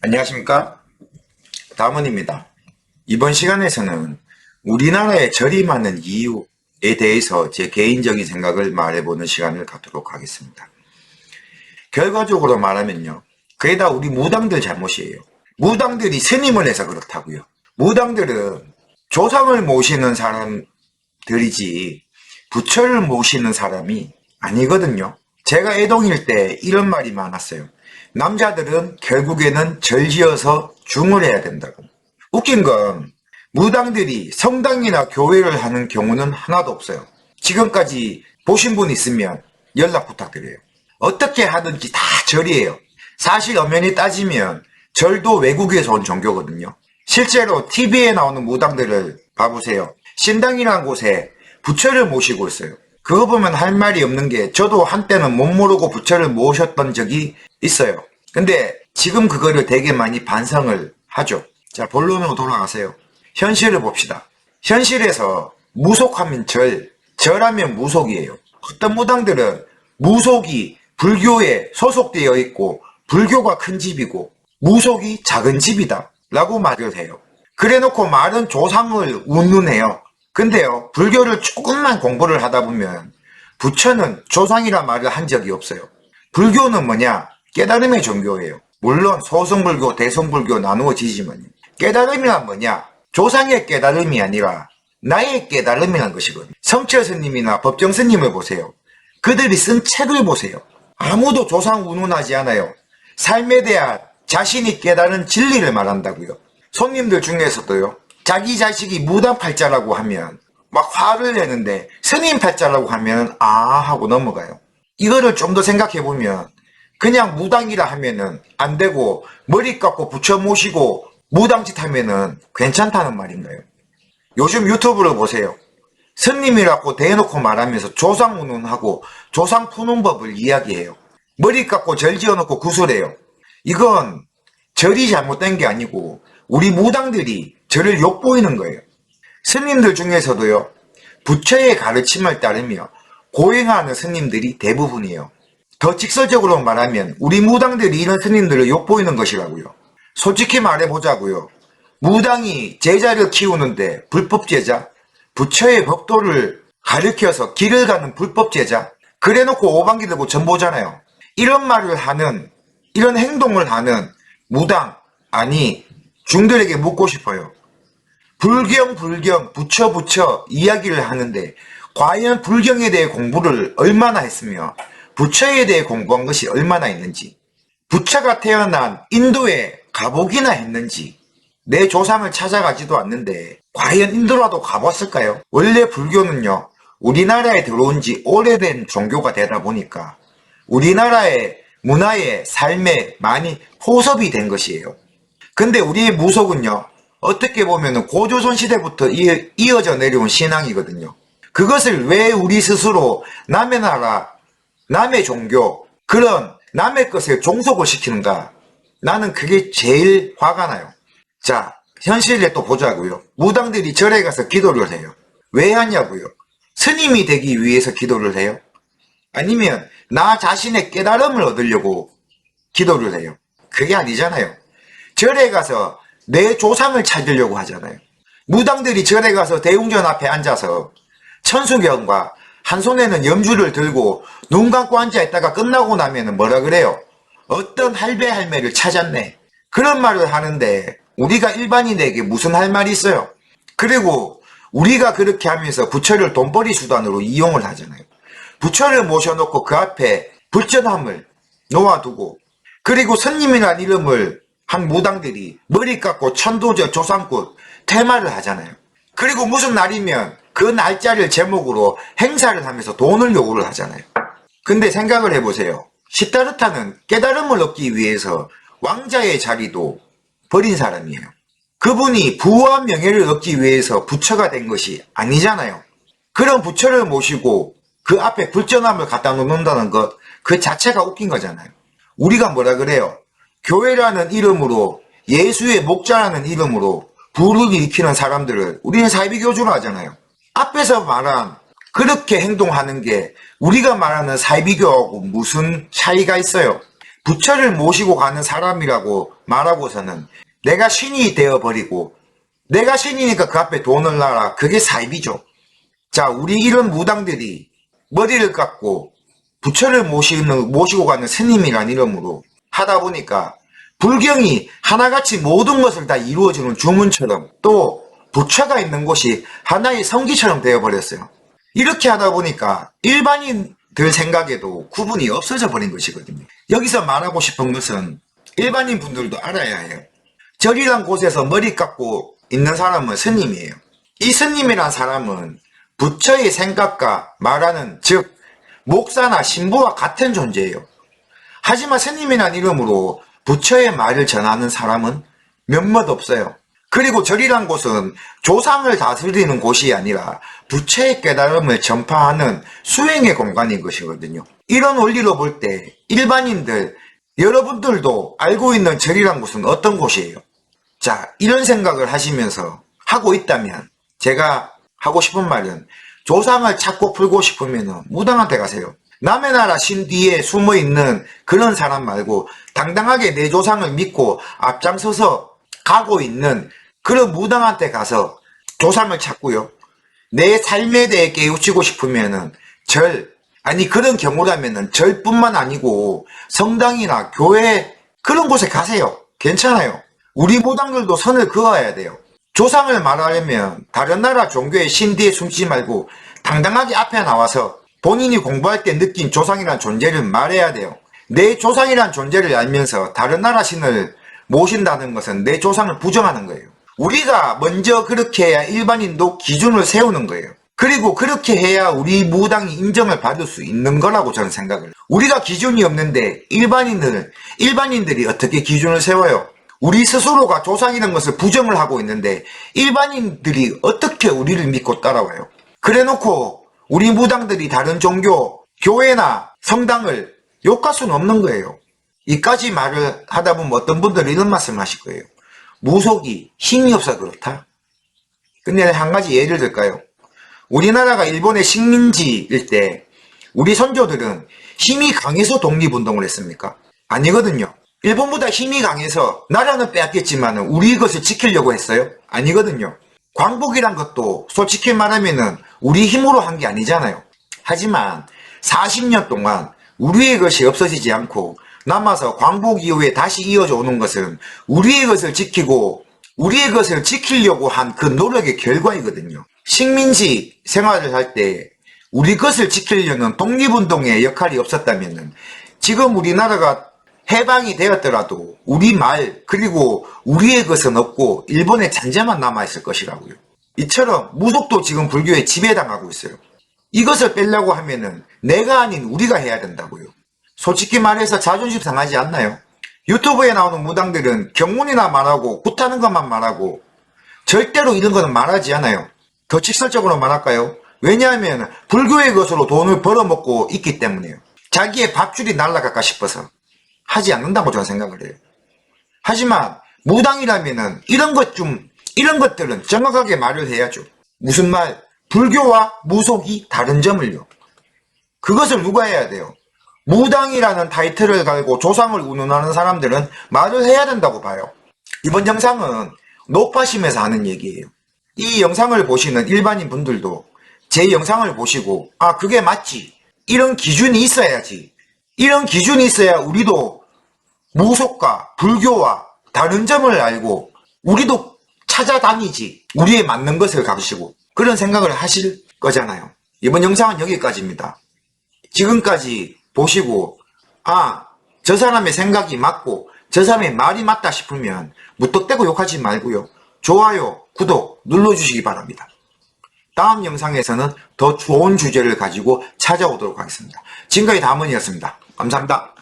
안녕하십니까? 다문입니다. 이번 시간에서는 우리나라에 많은 이유에 대해서 제 개인적인 생각을 말해보는 시간을 갖도록 하겠습니다. 결과적으로 말하면요. 그게 다 우리 무당들 잘못이에요. 무당들이 스님을 해서 그렇다고요. 무당들은 조상을 모시는 사람들이지 부처를 모시는 사람이 아니거든요. 제가 애동일 때 이런 말이 많았어요. 남자들은 결국에는 절지어서 중을 해야 된다고. 웃긴 건 무당들이 성당이나 교회를 하는 경우는 하나도 없어요. 지금까지 보신 분 있으면 연락 부탁드려요. 어떻게 하든지 다 절이에요. 사실 엄연히 따지면 절도 외국에서 온 종교거든요. 실제로 TV에 나오는 무당들을 봐보세요. 신당이라는 곳에 부처를 모시고 있어요. 그거 보면 할 말이 없는 게 저도 한때는 못 모르고 부처를 모셨던 적이 있어요. 근데 지금 그거를 되게 많이 반성을 하죠. 자, 본론으로 돌아가세요. 현실을 봅시다. 현실에서 무속하면 절, 절하면 무속이에요. 어떤 무당들은 무속이 불교에 소속되어 있고 불교가 큰 집이고 무속이 작은 집이다 라고 말을 해요. 그래 놓고 말은 조상을 운운해요. 근데요, 불교를 조금만 공부를 하다 보면 부처는 조상이라 말을 한 적이 없어요. 불교는 뭐냐? 깨달음의 종교예요. 물론 소승불교, 대승불교 나누어지지만 깨달음이란 뭐냐? 조상의 깨달음이 아니라 나의 깨달음이란 것이거든요. 성철 스님이나 법정 스님을 보세요. 그들이 쓴 책을 보세요. 아무도 조상 운운하지 않아요. 삶에 대한 자신이 깨달은 진리를 말한다고요. 손님들 중에서도요. 자기 자식이 무당 팔자라고 하면 막 화를 내는데 스님 팔자라고 하면 아 하고 넘어가요. 이거를 좀 더 생각해 보면 그냥 무당이라 하면은 안 되고 머리 깎고 붙여 모시고 무당짓 하면은 괜찮다는 말인가요? 요즘 유튜브를 보세요. 스님이라고 대놓고 말하면서 조상 운운하고 조상 푸는 법을 이야기해요. 머리 깎고 절 지어놓고 구슬해요. 이건 절이 잘못된 게 아니고 우리 무당들이 절을 욕보이는 거예요. 스님들 중에서도요. 부처의 가르침을 따르며 고행하는 스님들이 대부분이에요. 더 직설적으로 말하면 우리 무당들이 이런 스님들을 욕보이는 것이라고요. 솔직히 말해보자고요. 무당이 제자를 키우는데 불법 제자, 부처의 법도를 가르쳐서 길을 가는 불법 제자, 그래놓고 오방기 들고 전보잖아요. 이런 말을 하는, 이런 행동을 하는 무당, 아니, 중들에게 묻고 싶어요. 불경, 불경, 부처, 부처 이야기를 하는데, 과연 불경에 대해 공부를 얼마나 했으며, 부처에 대해 공부한 것이 얼마나 있는지, 부처가 태어난 인도에 가보기나 했는지, 내 조상을 찾아가지도 않는데, 과연 인도라도 가봤을까요? 원래 불교는요, 우리나라에 들어온 지 오래된 종교가 되다 보니까, 우리나라의 문화에 삶에 많이 호섭이 된 것이에요. 근데 우리의 무속은요, 어떻게 보면 고조선 시대부터 이- 이어져 내려온 신앙이거든요. 그것을 왜 우리 스스로 남의 나라, 남의 종교, 그런 남의 것에 종속을 시키는가? 나는 그게 제일 화가 나요. 자, 현실에 또 보자고요. 무당들이 절에 가서 기도를 해요. 왜 하냐고요? 스님이 되기 위해서 기도를 해요? 아니면 나 자신의 깨달음을 얻으려고 기도를 해요? 그게 아니잖아요. 절에 가서 내 조상을 찾으려고 하잖아요. 무당들이 절에 가서 대웅전 앞에 앉아서 천수경과 한 손에는 염주를 들고 눈 감고 앉아 있다가 끝나고 나면은 뭐라 그래요? 어떤 할배 할매를 찾았네. 그런 말을 하는데 우리가 일반인에게 무슨 할 말이 있어요? 그리고 우리가 그렇게 하면서 부처를 돈벌이 수단으로 이용을 하잖아요. 부처를 모셔놓고 그 앞에 불전함을 놓아두고 그리고 스님이란 이름을 한 무당들이 머리 깎고 천도저 조상꽃 테마를 하잖아요. 그리고 무슨 날이면 그 날짜를 제목으로 행사를 하면서 돈을 요구를 하잖아요. 근데 생각을 해보세요. 시타르타는 깨달음을 얻기 위해서 왕자의 자리도 버린 사람이에요. 그분이 부와 명예를 얻기 위해서 부처가 된 것이 아니잖아요. 그런 부처를 모시고 그 앞에 불전함을 갖다 놓는다는 것, 그 자체가 웃긴 거잖아요. 우리가 뭐라 그래요? 교회라는 이름으로 예수의 목자라는 이름으로 부를 일으키는 사람들을 우리는 사이비교주로 하잖아요. 앞에서 말한 그렇게 행동하는 게 우리가 말하는 사이비교하고 무슨 차이가 있어요? 부처를 모시고 가는 사람이라고 말하고서는 내가 신이 되어버리고 내가 신이니까 그 앞에 돈을 놔라. 그게 사입이죠. 자, 우리 이런 무당들이 머리를 깎고 부처를 모시는, 모시고 가는 스님이란 이름으로 하다 보니까 불경이 하나같이 모든 것을 다 이루어주는 주문처럼 또 부처가 있는 곳이 하나의 성기처럼 되어버렸어요. 이렇게 하다 보니까 일반인들 생각에도 구분이 없어져 버린 것이거든요. 여기서 말하고 싶은 것은 일반인 분들도 알아야 해요. 절이란 곳에서 머리 깎고 있는 사람은 스님이에요. 이 스님이란 사람은 부처의 생각과 말하는 즉 목사나 신부와 같은 존재예요. 하지만 스님이란 이름으로 부처의 말을 전하는 사람은 몇몇 없어요. 그리고 절이란 곳은 조상을 다스리는 곳이 아니라 부처의 깨달음을 전파하는 수행의 공간인 것이거든요. 이런 원리로 볼 때 일반인들, 여러분들도 알고 있는 절이란 곳은 어떤 곳이에요? 자, 이런 생각을 하시면서 하고 있다면 제가 하고 싶은 말은 조상을 찾고 풀고 싶으면 무당한테 가세요. 남의 나라 신 뒤에 숨어 있는 그런 사람 말고 당당하게 내 조상을 믿고 앞장서서 가고 있는 그런 무당한테 가서 조상을 찾고요. 내 삶에 대해 깨우치고 싶으면은 절, 아니 그런 경우라면은 절뿐만 아니고 성당이나 교회 그런 곳에 가세요. 괜찮아요. 우리 무당들도 선을 그어야 돼요. 조상을 말하려면 다른 나라 종교의 신 뒤에 숨지 말고 당당하게 앞에 나와서 본인이 공부할 때 느낀 조상이란 존재를 말해야 돼요. 내 조상이란 존재를 알면서 다른 나라 신을 모신다는 것은 내 조상을 부정하는 거예요. 우리가 먼저 그렇게 해야 일반인도 기준을 세우는 거예요. 그리고 그렇게 해야 우리 무당이 인정을 받을 수 있는 거라고 저는 생각을. 해요. 우리가 기준이 없는데 일반인들, 일반인들이 어떻게 기준을 세워요? 우리 스스로가 조상이라는 것을 부정을 하고 있는데 일반인들이 어떻게 우리를 믿고 따라와요? 그래 놓고 우리 무당들이 다른 종교, 교회나 성당을 욕할 수는 없는 거예요. 이까지 말을 하다 보면 어떤 분들은 이런 말씀 하실 거예요. 무속이 힘이 없어 그렇다. 근데 한 가지 예를 들까요? 우리나라가 일본의 식민지일 때 우리 선조들은 힘이 강해서 독립운동을 했습니까? 아니거든요. 일본보다 힘이 강해서 나라는 빼앗겼지만 우리 것을 지키려고 했어요? 아니거든요. 광복이란 것도 솔직히 말하면은 우리 힘으로 한 게 아니잖아요. 하지만 40년 동안 우리의 것이 없어지지 않고 남아서 광복 이후에 다시 이어져 오는 것은 우리의 것을 지키고 우리의 것을 지키려고 한 그 노력의 결과이거든요. 식민지 생활을 할 때 우리 것을 지키려는 독립운동의 역할이 없었다면 지금 우리나라가 해방이 되었더라도 우리 말 그리고 우리의 것은 없고 일본의 잔재만 남아있을 것이라고요. 이처럼 무속도 지금 불교에 지배당하고 있어요. 이것을 빼려고 하면은 내가 아닌 우리가 해야 된다고요. 솔직히 말해서 자존심 상하지 않나요? 유튜브에 나오는 무당들은 경문이나 말하고 굿하는 것만 말하고 절대로 이런 거는 말하지 않아요. 더 직설적으로 말할까요? 왜냐하면 불교의 것으로 돈을 벌어먹고 있기 때문에요. 자기의 밥줄이 날라갈까 싶어서 하지 않는다고 저는 생각을 해요. 하지만 무당이라면은 이런 것 좀 이런 것들은 정확하게 말을 해야죠. 무슨 말? 불교와 무속이 다른 점을요. 그것을 누가 해야 돼요? 무당이라는 타이틀을 갈고 조상을 운운하는 사람들은 말을 해야 된다고 봐요. 이번 영상은 높아심에서 하는 얘기예요. 이 영상을 보시는 일반인 분들도 제 영상을 보시고 아 그게 맞지 이런 기준이 있어야지 이런 기준이 있어야 우리도 무속과 불교와 다른 점을 알고 우리도 찾아다니지 우리에 맞는 것을 가르치고 그런 생각을 하실 거잖아요. 이번 영상은 여기까지입니다. 지금까지 보시고 아 저 사람의 생각이 맞고 저 사람의 말이 맞다 싶으면 무턱대고 욕하지 말고요. 좋아요, 구독 눌러주시기 바랍니다. 다음 영상에서는 더 좋은 주제를 가지고 찾아오도록 하겠습니다. 지금까지 다문이었습니다. 감사합니다.